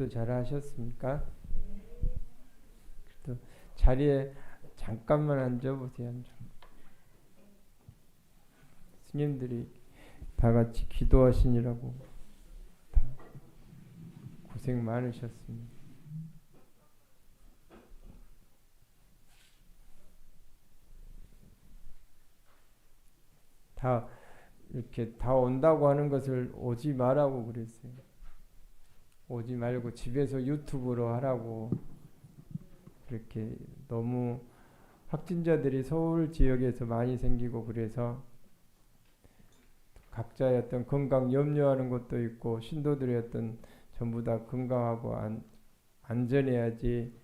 기도 잘 하셨습니까? 또 자리에 잠깐만 앉아보세요. 스님들이 다 같이 기도하시느라고 다 고생 많으셨습니다. 다 이렇게 다 온다고 하는 것을 오지 말라고 그랬어요. 오지 말고 집에서 유튜브로 하라고 그렇게 너무 확진자들이 서울 지역에서 많이 생기고 그래서 각자의 어떤 건강 염려하는 것도 있고 신도들의 어떤 전부 다 건강하고 안, 안전해야지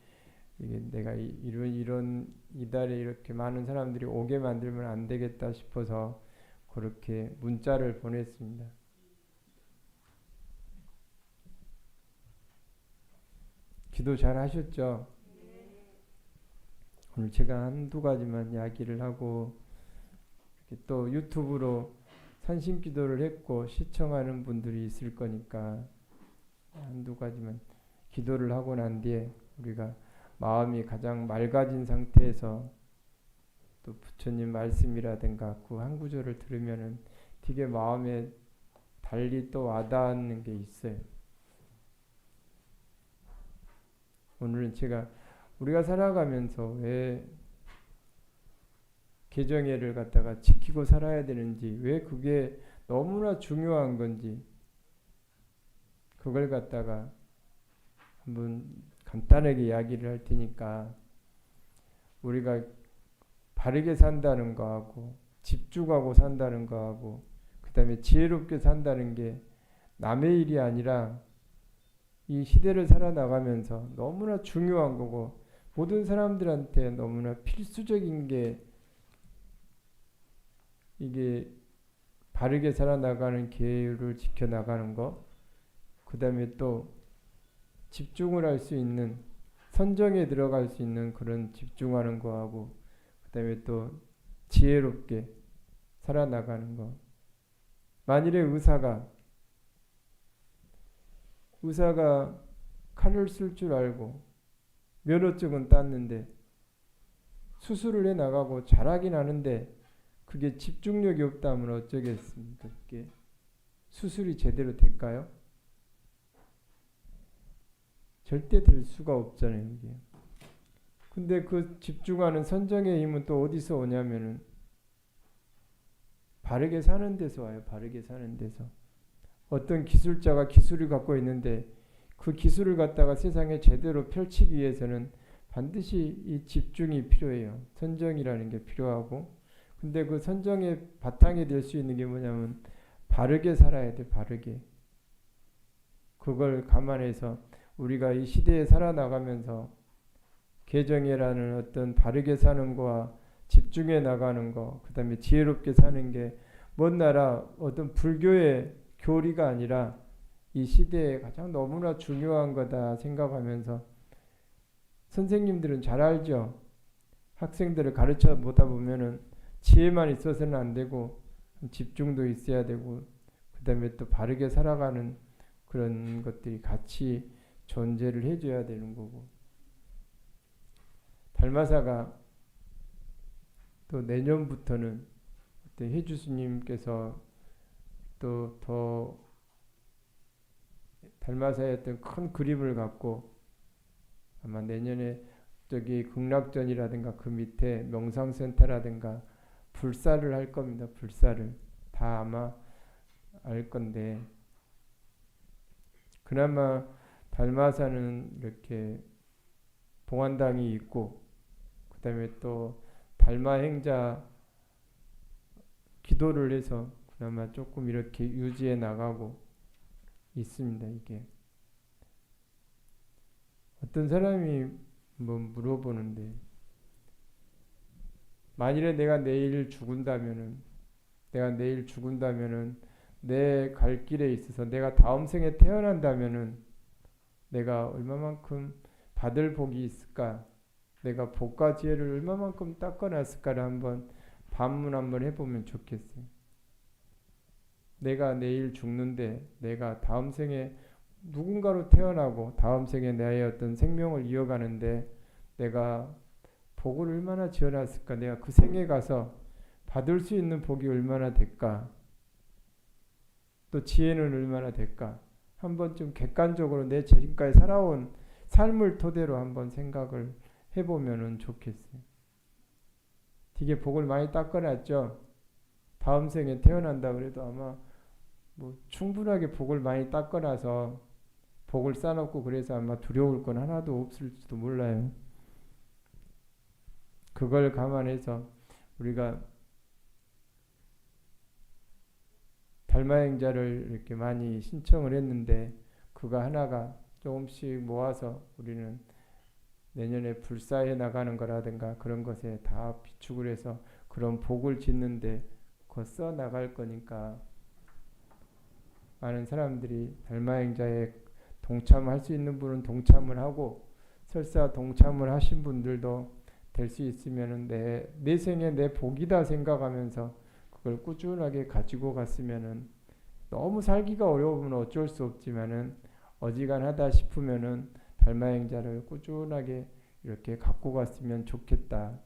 이게 내가 이런 이런 이달에 이렇게 많은 사람들이 오게 만들면 안 되겠다 싶어서 그렇게 문자를 보냈습니다. 기도 잘 하셨죠? 오늘 제가 한두 가지만 이야기를 하고 또 유튜브로 산신 기도를 했고 시청하는 분들이 있을 거니까 한두 가지만 기도를 하고 난 뒤에 우리가 마음이 가장 맑아진 상태에서 또 부처님 말씀이라든가 그 한 구절을 들으면은 되게 마음에 달리 또 와닿는 게 있어요. 오늘은 제가 우리가 살아가면서 왜 개정예를 갖다가 지키고 살아야 되는지, 왜 그게 너무나 중요한 건지, 그걸 갖다가 한번 간단하게 이야기를 할 테니까 우리가 바르게 산다는 거하고 집중하고 산다는 거하고 그 다음에 지혜롭게 산다는 게 남의 일이 아니라 이 시대를 살아나가면서 너무나 중요한 거고 모든 사람들한테 너무나 필수적인 게 이게 바르게 살아나가는 계율을 지켜나가는 거, 그 다음에 또 집중을 할 수 있는 선정에 들어갈 수 있는 그런 집중하는 거하고 그 다음에 또 지혜롭게 살아나가는 거. 만일에 의사가 의사가 칼을 쓸 줄 알고 면허증은 땄는데 수술을 해 나가고 잘하긴 하는데 그게 집중력이 없다면 어쩌겠습니까? 그게 수술이 제대로 될까요? 절대 될 수가 없잖아요, 이게. 근데 그 집중하는 선정의 힘은 또 어디서 오냐면은 바르게 사는 데서 와요. 바르게 사는 데서. 어떤 기술자가 기술을 갖고 있는데 그 기술을 갖다가 세상에 제대로 펼치기 위해서는 반드시 이 집중이 필요해요. 선정이라는 게 필요하고 근데 그 선정의 바탕이 될 수 있는 게 뭐냐면 바르게 살아야 돼. 바르게. 그걸 감안해서 우리가 이 시대에 살아나가면서 개정이라는 어떤 바르게 사는 거와 집중해 나가는 거, 그 다음에 지혜롭게 사는 게 먼 나라 어떤 불교의 교리가 아니라 이 시대에 가장 너무나 중요한 거다 생각하면서 선생님들은 잘 알죠. 학생들을 가르쳐 보다 보면은 지혜만 있어서는 안 되고 집중도 있어야 되고 그 다음에 또 바르게 살아가는 그런 것들이 같이 존재를 해줘야 되는 거고 달마사가 또 내년부터는 해주스님께서 또 더 달마사의 어떤 큰 그림을 갖고 아마 내년에 저기 극락전이라든가 그 밑에 명상센터라든가 불사를 할 겁니다. 불사를 다 아마 알 건데 그나마 달마사는 이렇게 봉안당이 있고 그 다음에 또 달마 행자 기도를 해서 그나마 조금 이렇게 유지해 나가고 있습니다. 이게 어떤 사람이 뭐 물어보는데 만일에 내가 내일 죽은다면은 내가 내일 죽은다면은 내 갈 길에 있어서 내가 다음 생에 태어난다면은 내가 얼마만큼 받을 복이 있을까? 내가 복과 지혜를 얼마만큼 닦아놨을까를 한번 반문 한번 해보면 좋겠어요. 내가 내일 죽는데 내가 다음 생에 누군가로 태어나고 다음 생에 나의 어떤 생명을 이어가는데 내가 복을 얼마나 지어놨을까? 내가 그 생에 가서 받을 수 있는 복이 얼마나 될까? 또 지혜는 얼마나 될까? 한번 좀 객관적으로 내 지금까지 살아온 삶을 토대로 한번 생각을 해보면은 좋겠어요. 되게 복을 많이 닦아놨죠. 다음 생에 태어난다 그래도 아마 뭐 충분하게 복을 많이 닦아놔서 복을 쌓아놓고 그래서 아마 두려울 건 하나도 없을지도 몰라요. 그걸 감안해서 우리가 달마행자를 이렇게 많이 신청을 했는데 그거 하나가 조금씩 모아서 우리는 내년에 불사해 나가는 거라든가 그런 것에 다 비축을 해서 그런 복을 짓는데 그거 써 나갈 거니까 많은 사람들이 달마행자에 동참할 수 있는 분은 동참을 하고 설사 동참을 하신 분들도 될 수 있으면은 내, 내 생에 내 복이다 생각하면서 그걸 꾸준하게 가지고 갔으면은 너무 살기가 어려우면 어쩔 수 없지만은 어지간하다 싶으면은 달마행자를 꾸준하게 이렇게 갖고 갔으면 좋겠다.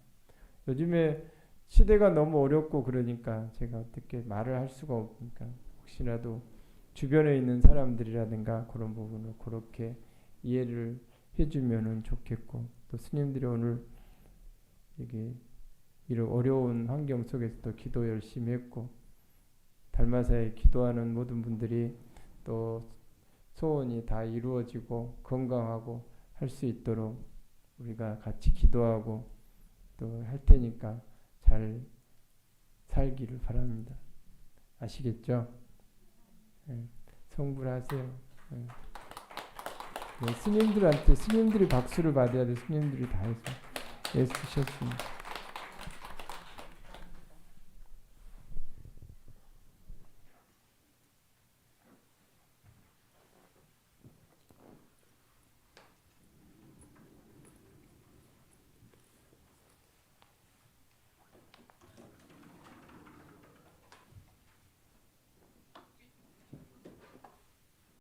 요즘에 시대가 너무 어렵고 그러니까 제가 어떻게 말을 할 수가 없으니까 혹시라도 주변에 있는 사람들이라든가 그런 부분을 그렇게 이해를 해주면은 좋겠고 또 스님들이 오늘 이게 이런 어려운 환경 속에서도 기도 열심히 했고 달마사에 기도하는 모든 분들이 또 소원이 다 이루어지고 건강하고 할 수 있도록 우리가 같이 기도하고 또 할 테니까 잘 살기를 바랍니다. 아시겠죠? 예, 성불하세요. 예. 네, 스님들한테 스님들이 박수를 받아야 돼. 스님들이 다 해서 애쓰셨습니다.